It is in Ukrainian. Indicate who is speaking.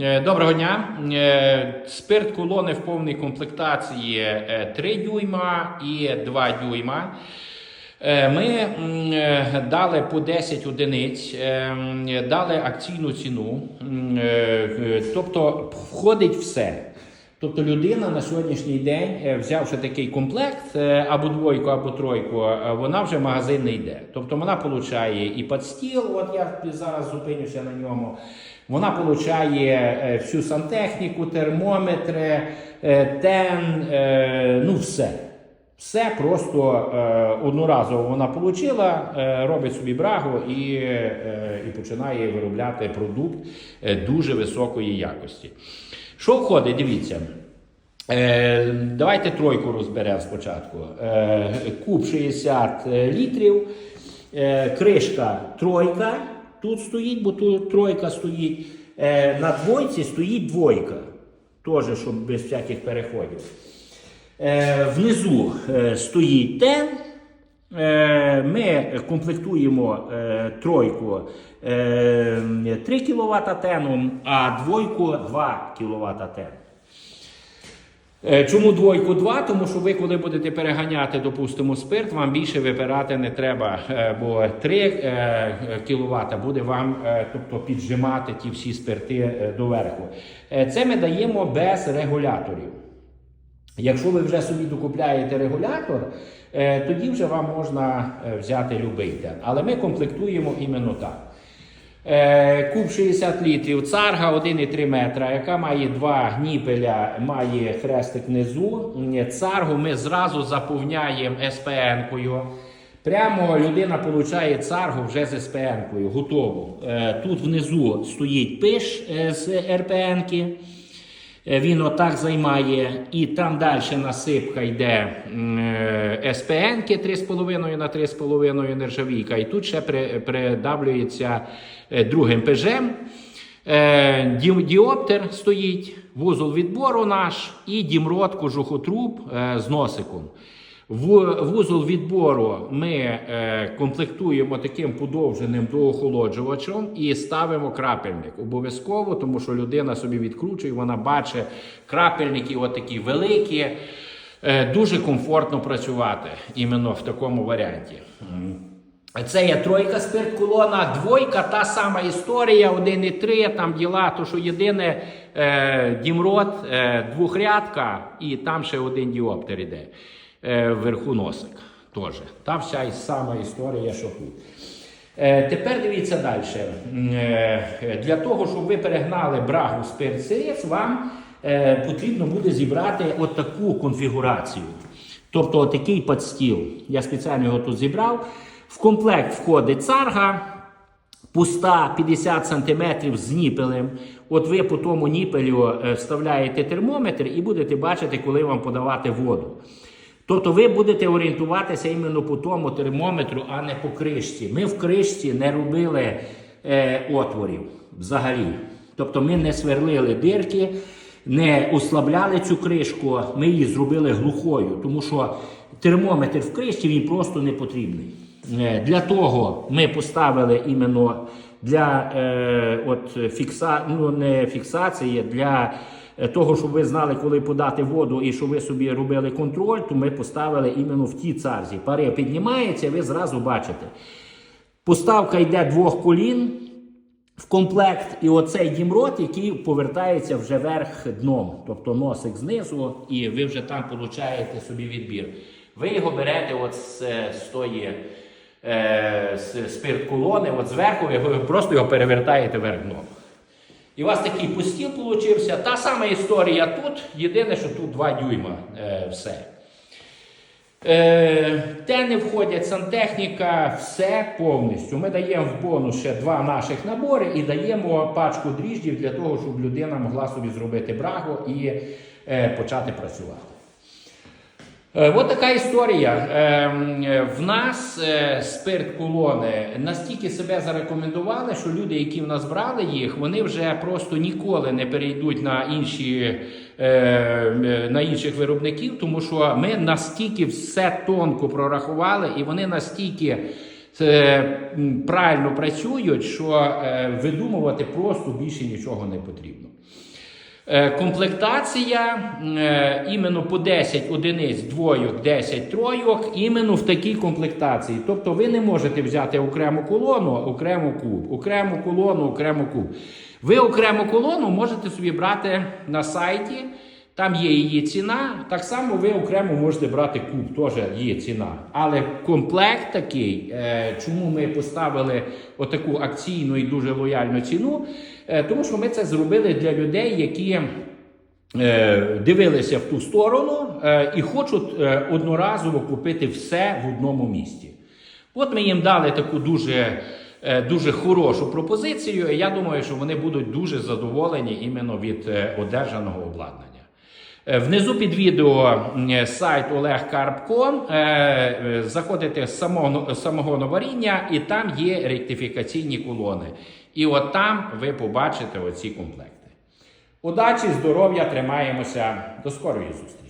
Speaker 1: Е, Доброго дня. Е, Спирт колони в повній комплектації е, 3 дюйма і 2 дюйма. Е, Ми е, дали по 10 одиниць, е, дали акційну ціну, е, е, тобто входить все. Тобто людина на сьогоднішній день, е, взявши такий комплект, е, або двойку, або тройку, е, вона вже в магазин не йде. Тобто вона получає і подстіл, от я зараз зупинюся на ньому. Вона получає всю сантехніку, термометри, тен, ну все. Все просто одноразово вона отримала, робить собі брагу і, і починає виробляти продукт дуже високої якості. Що входить? Дивіться. Е, давайте тройку розберемо спочатку. Е, куб 60 літрів, е, кришка тройка. Тут стоїть, бо тут тройка стоїть. Е, на двойці стоїть двойка. Теж, щоб без всяких переходів. Е, внизу е, стоїть тен. Е, Ми комплектуємо е, тройку е, 3 кВт теном, а двойку 2 кВт тен. Е, Чому двойку 2? Тому що ви, коли будете переганяти, допустимо, спирт, вам більше випирати не треба, е, бо 3 кВт буде вам е, тобто, піджимати ті всі спирти е, доверху. Е, Це ми даємо без регуляторів. Якщо ви вже собі докупляєте регулятор, е, тоді вже вам можна е, взяти любий тен. Але ми комплектуємо іменно так. Е, Куб 60 літрів, царга 1,3 метра, яка має два ніпеля, має хрестик внизу. Царгу ми зразу заповняємо СПН-кою. Прямо людина отримує царгу вже з СПН-кою, готову. Тут внизу стоїть пиш з РПН-ки. Е, Він отак займає, і там далі насипка йде СПН 3,5 на 3,5 нержавійка. І тут ще придавлюється е, другим пежем. Е, Діоптер стоїть, вузол відбору наш і дімрод кожухотруб е, з носиком. Вузол відбору ми е, комплектуємо таким подовженим доохолоджувачем і ставимо крапельник. Обов'язково, тому що людина собі відкручує, вона бачить крапельники, отакі великі. Е, дуже комфортно працювати іменно в такому варіанті. Це є тройка спирт колона, двойка, та сама історія, 1,3, там діла, то що єдине е, дімрот, е, двохрядка, і там ще один діоптер іде вверху носик. Теж. Та вся сама історія, що тут. Е, тепер дивіться далі. Е, для того, щоб ви перегнали брагу спирт сирець, вам е, потрібно буде зібрати от таку конфігурацію. Тобто отакий подстіл. Я спеціально його тут зібрав. В комплект входить царга, пуста 50 см з ніпелем. От ви по тому ніпелю е, вставляєте термометр і будете бачити, коли вам подавати воду. Тобто ви будете орієнтуватися іменно по тому термометру, а не по кришці. Ми в кришці не робили е, отворів взагалі. Тобто ми не сверлили дирки, не ослабляли цю кришку, ми її зробили глухою, тому що термометр в кришці він просто не потрібний. Е, Для того ми поставили іменно для е, от, фікса... ну, не фіксації, для того, щоб ви знали, коли подати воду і щоб ви собі робили контроль, то ми поставили іменно в тій царзі. Пари піднімається, ви зразу бачите. Поставка йде двох колін в комплект, і оцей дімрот, який повертається вже вверх дном, тобто носик знизу, і ви вже там получаєте собі відбір. Ви його берете от з, з тої е, спирт колони, от зверху, ви просто його перевертаєте вверх дном. І у вас такий постіл получився. Та сама історія тут. Єдине, що тут 2 дюйма е, все. Е, не входять, сантехніка, все повністю. Ми даємо в бонус ще два наших набори і даємо пачку дріждів для того, щоб людина могла собі зробити брагу і е, почати працювати. Е, От така історія. Ем, е, В нас е, спирт колони настільки себе зарекомендували, що люди, які в нас брали їх, вони вже просто ніколи не перейдуть на інші. На інших виробників, тому що ми настільки все тонко прорахували, і вони настільки правильно працюють, що видумувати просто більше нічого не потрібно. Е, Комплектація е, іменно по 10 одиниць двойок, 10 тройок, іменно в такій комплектації. Тобто ви не можете взяти окрему колону, окрему куб, окрему колону, окрему куб. Ви окрему колону можете собі брати на сайті, там є її ціна. Так само ви окремо можете брати куб, теж є ціна. Але комплект такий, е, чому ми поставили отаку акційну і дуже лояльну ціну? Е, Тому що ми це зробили для людей, які е, дивилися в ту сторону і хочуть одноразово купити все в одному місті. От ми їм дали таку дуже, дуже хорошу пропозицію, і я думаю, що вони будуть дуже задоволені іменно від одержаного обладнання. Е, Внизу під відео м, сайт Олег е, е, заходите з самого, самого новаріння, і там є ректифікаційні колони. І от там ви побачите оці комплекти. Удачі, здоров'я, тримаємося. До скорої зустрічі!